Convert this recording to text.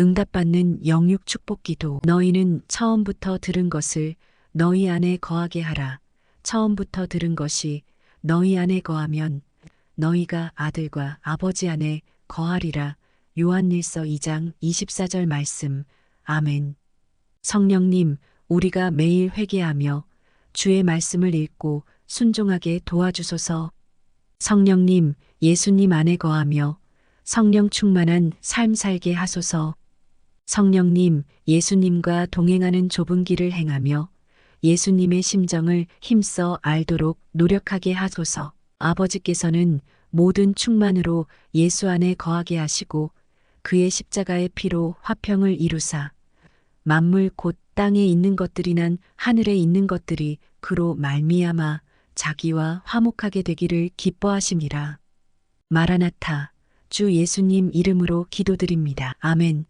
응답받는 영육 축복 기도 너희는 처음부터 들은 것을 너희 안에 거하게 하라. 처음부터 들은 것이 너희 안에 거하면 너희가 아들과 아버지 안에 거하리라. 요한일서 2장 24절 말씀. 아멘. 성령님, 우리가 매일 회개하며 주의 말씀을 읽고 순종하게 도와주소서. 성령님, 예수님 안에 거하며 성령 충만한 삶 살게 하소서. 성령님, 예수님과 동행하는 좁은 길을 행하며 예수님의 심정을 힘써 알도록 노력하게 하소서. 아버지께서는 모든 충만으로 예수 안에 거하게 하시고 그의 십자가의 피로 화평을 이루사 만물 곧 땅에 있는 것들이 난 하늘에 있는 것들이 그로 말미암아 자기와 화목하게 되기를 기뻐하심이라. 마라나타 주 예수님 이름으로 기도드립니다. 아멘.